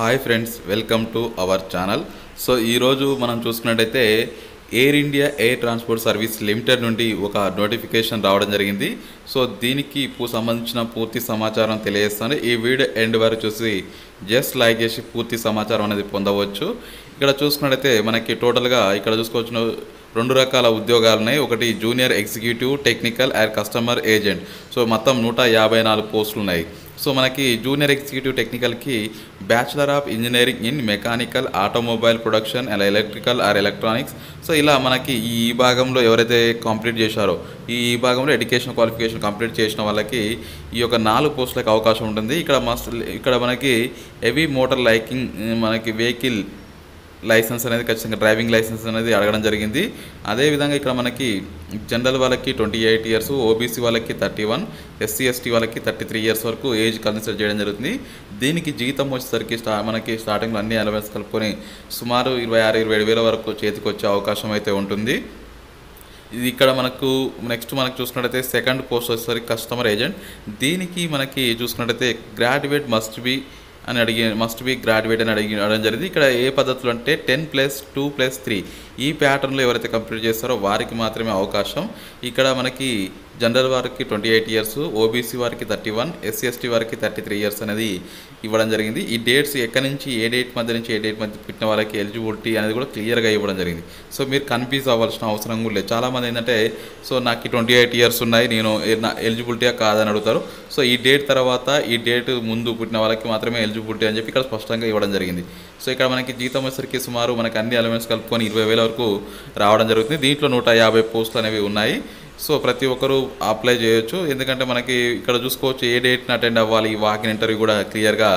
Hi friends welcome to our channel. So ఈరోజు మనం చూసుకున్నట్టయితే air India air transport service limited నుండి ఒక నోటిఫికేషన్ రావడం జరిగింది. సో దీనికి సంబంధించిన పూర్తి సమాచారం తెలియజేస్తాను. ఈ వీడియో ఎండ్ వరకు చూసి జస్ట్ లైక్ చేసి పూర్తి సమాచారం అనేది పొందవచ్చు. ఇక్కడ చూసుకున్నట్టయితే మనకి టోటల్గా ఇక్కడ చూసుకోవచ్చు రెండు రకాల ఉద్యోగాలు ఉన్నాయి. ఒకటి junior executive technical and customer agent so మొత్తం నూట యాభై నాలుగు పోస్టులు ఉన్నాయి. సో మనకి junior executive టెక్నికల్కి bachelor of engineering in mechanical automobile production and electrical or electronics so ఇలా మనకి ఈ భాగంలో ఎవరైతే కంప్లీట్ చేశారో ఈ భాగంలో ఎడ్యుకేషన్ క్వాలిఫికేషన్ కంప్లీట్ చేసిన వాళ్ళకి ఈ యొక్క నాలుగు పోస్టులకు అవకాశం ఉంటుంది. ఇక్కడ మస్ట్ ఇక్కడ మనకి హెవీ మోటార్ లైకింగ్ మనకి వెహికల్ లైసెన్స్ అనేది ఖచ్చితంగా డ్రైవింగ్ లైసెన్స్ అనేది అడగడం జరిగింది. అదేవిధంగా ఇక్కడ మనకి జనరల్ వాళ్ళకి ట్వంటీ ఎయిట్ ఇయర్స్ ఓబీసీ వాళ్ళకి థర్టీ వన్ ఎస్సీ ఎస్టీ వాళ్ళకి థర్టీ త్రీ ఇయర్స్ వరకు ఏజ్ కన్సిడర్ చేయడం జరుగుతుంది. దీనికి జీతం వచ్చేసరికి స్టా మనకి స్టార్టింగ్లో అన్ని అలవెన్స్ కలుపుకొని సుమారు ఇరవై ఆరు ఇరవై ఏడు వేల వరకు చేతికి వచ్చే అవకాశం అయితే ఉంటుంది. ఇది ఇక్కడ మనకు నెక్స్ట్ మనకు చూసుకున్నట్టయితే సెకండ్ పోస్ట్ వచ్చేసరికి కస్టమర్ ఏజెంట్. దీనికి మనకి చూసుకున్నట్టయితే గ్రాడ్యుయేట్ మస్ట్ బీ అని అడిగి మస్ట్ బి గ్రాడ్యుయేట్ అని అడిగి అడగడం జరిగింది. ఇక్కడ ఏ పద్ధతులు అంటే ten plus two plus three ఈ ప్యాటర్న్లో ఎవరైతే కంప్లీట్ చేస్తారో వారికి మాత్రమే అవకాశం. ఇక్కడ మనకి జనరల్ వారికి ట్వంటీ ఎయిట్ ఇయర్స్ ఓబీసీ వారికి థర్టీ వన్ ఎస్సీ ఎస్టీ వారికి థర్టీ త్రీ ఇయర్స్ అనేది ఇవ్వడం జరిగింది. ఈ డేట్స్ ఎక్కడి నుంచి ఏ డేట్ మధ్య నుంచి ఏ డేట్ మధ్య పుట్టిన వాళ్ళకి ఎలిజిబిలిటీ అనేది కూడా క్లియర్గా ఇవ్వడం జరిగింది. సో మీరు కన్ఫ్యూజ్ అవ్వాల్సిన అవసరం కూడా లేదు. చాలామంది ఏంటంటే సో నాకు ట్వంటీ ఎయిట్ ఇయర్స్ ఉన్నాయి నేను నా ఎలిజిబిలిటీయా కాదని అడుగుతారు. సో ఈ డేట్ తర్వాత ఈ డేట్ ముందు పుట్టిన వాళ్ళకి మాత్రమే ఎలిజిబిలిటీ అని చెప్పి ఇక్కడ స్పష్టంగా ఇవ్వడం జరిగింది. సో ఇక్కడ మనకి జీతం వచ్చేసరికి సుమారు మనకి అన్ని ఎలిమెంట్స్ కలుపుకొని ఇరవై వేల వరకు రావడం జరుగుతుంది. దీంట్లో నూట యాభై పోస్టులు అనేవి ఉన్నాయి. సో ప్రతి ఒక్కరూ అప్లై చేయొచ్చు. ఎందుకంటే మనకి ఇక్కడ చూసుకోవచ్చు ఏ డేట్ని అటెండ్ అవ్వాలి ఈ వాకిన్ ఇంటర్వ్యూ కూడా క్లియర్గా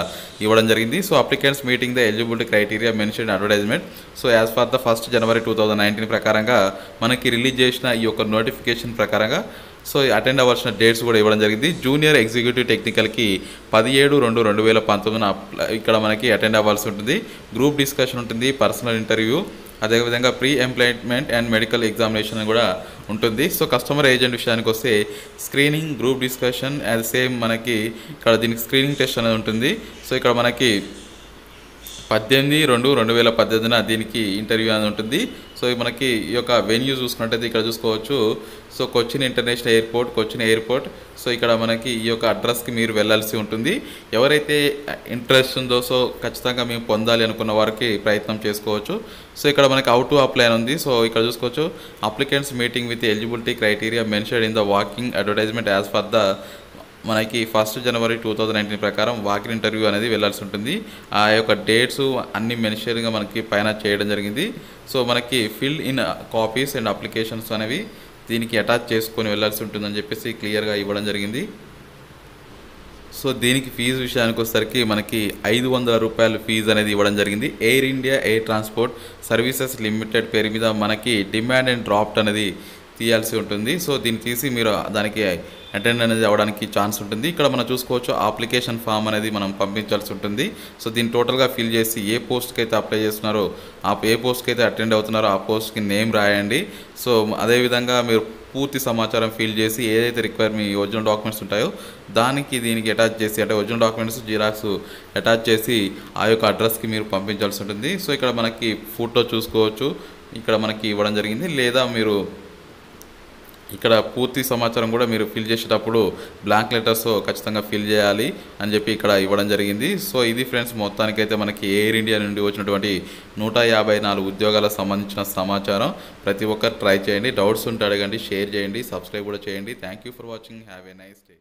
ఇవ్వడం జరిగింది. So applicants meeting the eligibility criteria mention advertisement so as for the first January two thousand nineteen ప్రకారంగా మనకి రిలీజ్ చేసిన ఈ యొక్క నోటిఫికేషన్ ప్రకారంగా సో అటెండ్ అవ్వాల్సిన డేట్స్ కూడా ఇవ్వడం జరిగింది. జూనియర్ ఎగ్జిక్యూటివ్ టెక్నికల్కి పదిహేడు రెండు రెండు వేల పంతొమ్మిదిన ఇక్కడ మనకి అటెండ్ అవ్వాల్సి ఉంటుంది. గ్రూప్ డిస్కషన్ ఉంటుంది పర్సనల్ ఇంటర్వ్యూ అదేవిధంగా pre employment and medical examination కూడా ఉంటుంది. సో కస్టమర్ ఏజెంట్ విషయానికి వస్తే screening group discussion as same మనకి ఇక్కడ దీనికి స్క్రీనింగ్ టెస్ట్ అనేది ఉంటుంది. సో ఇక్కడ మనకి పద్దెనిమిది రెండు రెండు వేల పద్దెనిమిదిన దీనికి ఇంటర్వ్యూ అని ఉంటుంది. సో మనకి ఈ యొక్క వెన్యూ చూసుకున్నట్టయితే ఇక్కడ చూసుకోవచ్చు. So Cochin international airport Cochin airport so ఇక్కడ మనకి ఈ యొక్క అడ్రస్కి మీరు వెళ్ళాల్సి ఉంటుంది. ఎవరైతే ఇంట్రెస్ట్ ఉందో సో ఖచ్చితంగా మేము పొందాలి అనుకున్న వారికి ప్రయత్నం చేసుకోవచ్చు. సో ఇక్కడ మనకి అవుట్ టు అప్లై ఉంది. సో ఇక్కడ చూసుకోవచ్చు. Applicants meeting with eligibility criteria mention in the walking advertisement as for the మనకి first January two thousand nineteen ప్రకారం వాకిన్ ఇంటర్వ్యూ అనేది వెళ్ళాల్సి ఉంటుంది. ఆ యొక్క డేట్స్ అన్ని మెన్షన్గా మనకి పైన చేయడం జరిగింది. సో మనకి fill in copies and applications అనేవి దీనికి అటాచ్ చేసుకొని వెళ్ళాల్సి ఉంటుందని చెప్పేసి క్లియర్గా ఇవ్వడం జరిగింది. సో దీనికి ఫీజు విషయానికి వచ్చేసరికి మనకి ఐదు వందల రూపాయల ఫీజు అనేది ఇవ్వడం జరిగింది. Air India air transport services limited పేరు మీద మనకి డిమాండ్ అండ్ డ్రాఫ్ట్ అనేది తీయాల్సి ఉంటుంది. సో దీన్ని తీసి మీరు దానికి అటెండ్ అనేది అవ్వడానికి ఛాన్స్ ఉంటుంది. ఇక్కడ మనం చూసుకోవచ్చు అప్లికేషన్ ఫామ్ అనేది మనం పంపించాల్సి ఉంటుంది. సో దీన్ని టోటల్గా ఫిల్ చేసి ఏ పోస్ట్కి అయితే అప్లై చేస్తున్నారో ఆ ఏ పోస్ట్కి అయితే అటెండ్ అవుతున్నారో ఆ పోస్ట్కి నేమ్ రాయండి. సో అదేవిధంగా మీరు పూర్తి సమాచారం ఫిల్ చేసి ఏదైతే రిక్వైర్ మీ ఒరిజినల్ డాక్యుమెంట్స్ ఉంటాయో దానికి దీనికి అటాచ్ చేసి అంటే ఒరిజినల్ డాక్యుమెంట్స్ జిరాక్స్ అటాచ్ చేసి ఆ యొక్క అడ్రస్కి మీరు పంపించాల్సి ఉంటుంది. సో ఇక్కడ మనకి ఫోటో చూసుకోవచ్చు. ఇక్కడ మనకి ఇవ్వడం జరిగింది. లేదా మీరు ఇక్కడ పూర్తి సమాచారం కూడా మీరు ఫిల్ చేసేటప్పుడు బ్లాంక్ లెటర్స్ ఖచ్చితంగా ఫిల్ చేయాలి అని చెప్పి ఇక్కడ ఇవ్వడం జరిగింది. సో ఇది ఫ్రెండ్స్ మొత్తానికైతే మనకి ఎయిర్ ఇండియా నుండి వచ్చినటువంటి నూట యాభై నాలుగు ఉద్యోగాలకు సంబంధించిన సమాచారం. ప్రతి ఒక్కరు ట్రై చేయండి. డౌట్స్ ఉంటే అడగండి షేర్ చేయండి సబ్స్క్రైబ్ కూడా చేయండి. Thank you for watching have a nice day